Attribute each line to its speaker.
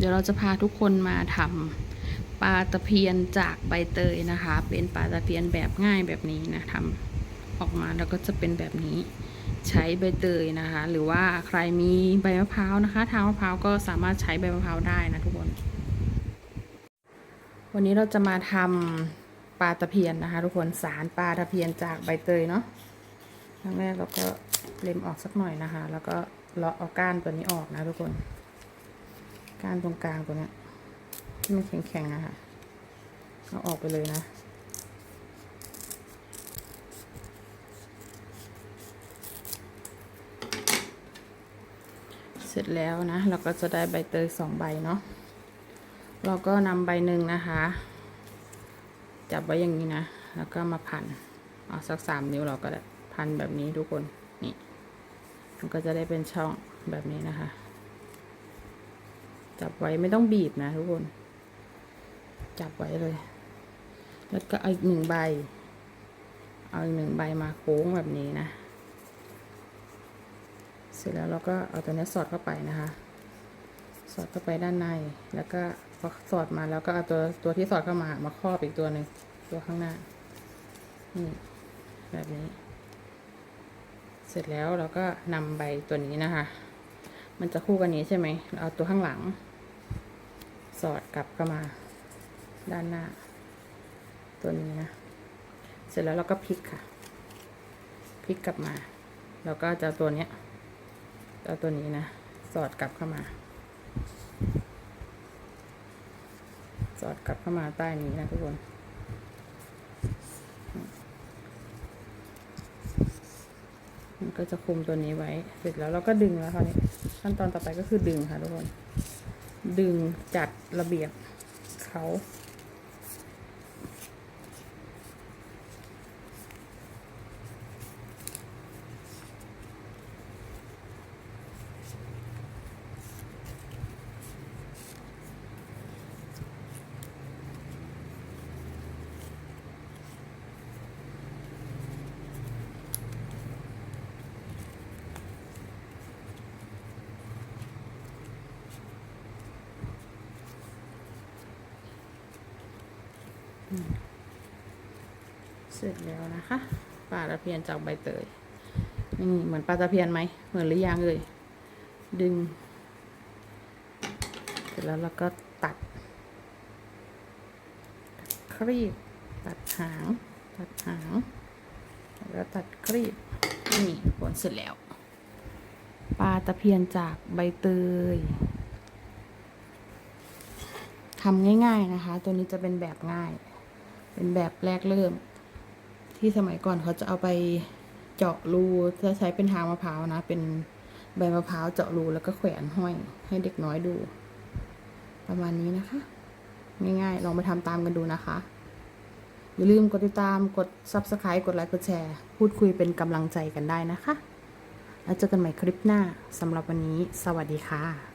Speaker 1: เดี๋ยวเราจะพาทุกคนมาทำปลาตะเพียนจากใบเตยนะคะ เป็นปลาตะเพียนแบบง่ายแบบนี้นะทำออกมาแล้วก็จะเป็นแบบนี้ ใช้ใบเตยนะคะ หรือว่าใครมีใบมะพร้าวนะคะ ทางมะพร้าวก็สามารถใช้ใบมะพร้าวได้นะทุกคน วันนี้เราจะมาทำปลาตะเพียนนะคะ ทุกคนสารปลาตะเพียนจากใบเตยเนาะครั้งแรกเราก็เล็มออกสักหน่อยนะคะ แล้วก็เลาะเอาก้านตัวนี้ออกนะทุกคน ก้านตรงกลางตัวเนี้ยที่มันแข็งๆนะค่ะเอาออกไปเลยนะ เสร็จแล้วนะ เราก็จะได้ใบเตยสองใบเนาะเราก็นำใบหนึ่งนะคะ จับไว้อย่างนี้นะ แล้วก็มาพันเอาสักสามนิ้วเราก็ได้พันแบบนี้ทุกคนนี่มันก็จะได้เป็นช่องแบบนี้นะคะ จับไว้ไม่ต้องบีบนะทุกคน จับไว้เลย แล้วก็อาอีกหนึ่งใบ เอาอีกหนึ่งใบมาโค้งแบบนี้นะ เสร็จแล้วเราก็เอาตัวนี้สอดเข้าไปนะคะ สอดเข้าไปด้านใน แล้วก็พอสอดมาแล้วก็เอาตัวตัวที่สอดเข้ามามาครอบอีกตัวหนึ่งตัวข้างหน้า นี่ แบบนี้ เสร็จแล้วเราก็นำใบตัวนี้นะคะมันจะคู่กันนี้ใช่ไหม เราเอาตัวข้างหลัง สอดกลับเข้ามา ด้านหน้า ตัวนี้นะ เสร็จแล้วเราก็พลิกค่ะพลิกกลับมาแล้วก็จะเอาตัวเนี้ยเอาตัวนี้นะ สอดกลับเข้ามา สอดกลับเข้ามาใต้นี้นะทุกคนมันก็จะคุมตัวนี้ไว้ เสร็จแล้วเราก็ดึงแล้วคราวนี้ ขั้นตอนต่อไปก็คือดึงค่ะทุกคน ดึงจัดระเบียบเขา เสร็จแล้วนะคะปลาตะเพียนจากใบเตยนี่เหมือนปลาตะเพียนไหมเหมือนหรือยังเลย ดึง เสร็จแล้วเราก็ตัดครีบตัดหาง ตัดหางแล้วตัดครีบนี่ผลเสร็จแล้วปลาตะเพียนจากใบเตยทำง่าย ๆ นะคะ ตัวนี้จะเป็นแบบง่าย เป็นแบบแรกเริ่ม ที่สมัยก่อนเขาจะเอาไปเจาะรูจะใช้เป็นทางมะพร้าวนะ เป็นใบมะพร้าวเจาะรูแล้วก็แขวนห้อยให้เด็กน้อยดู ประมาณนี้นะคะ ง่ายๆ ลองไปทำตามกันดูนะคะ อย่าลืมกดติดตามกด subscribe กดไลค์กดแชร์ พูดคุยเป็นกำลังใจกันได้นะคะ แล้วเจอกันใหม่คลิปหน้าสำหรับวันนี้ สวัสดีค่ะ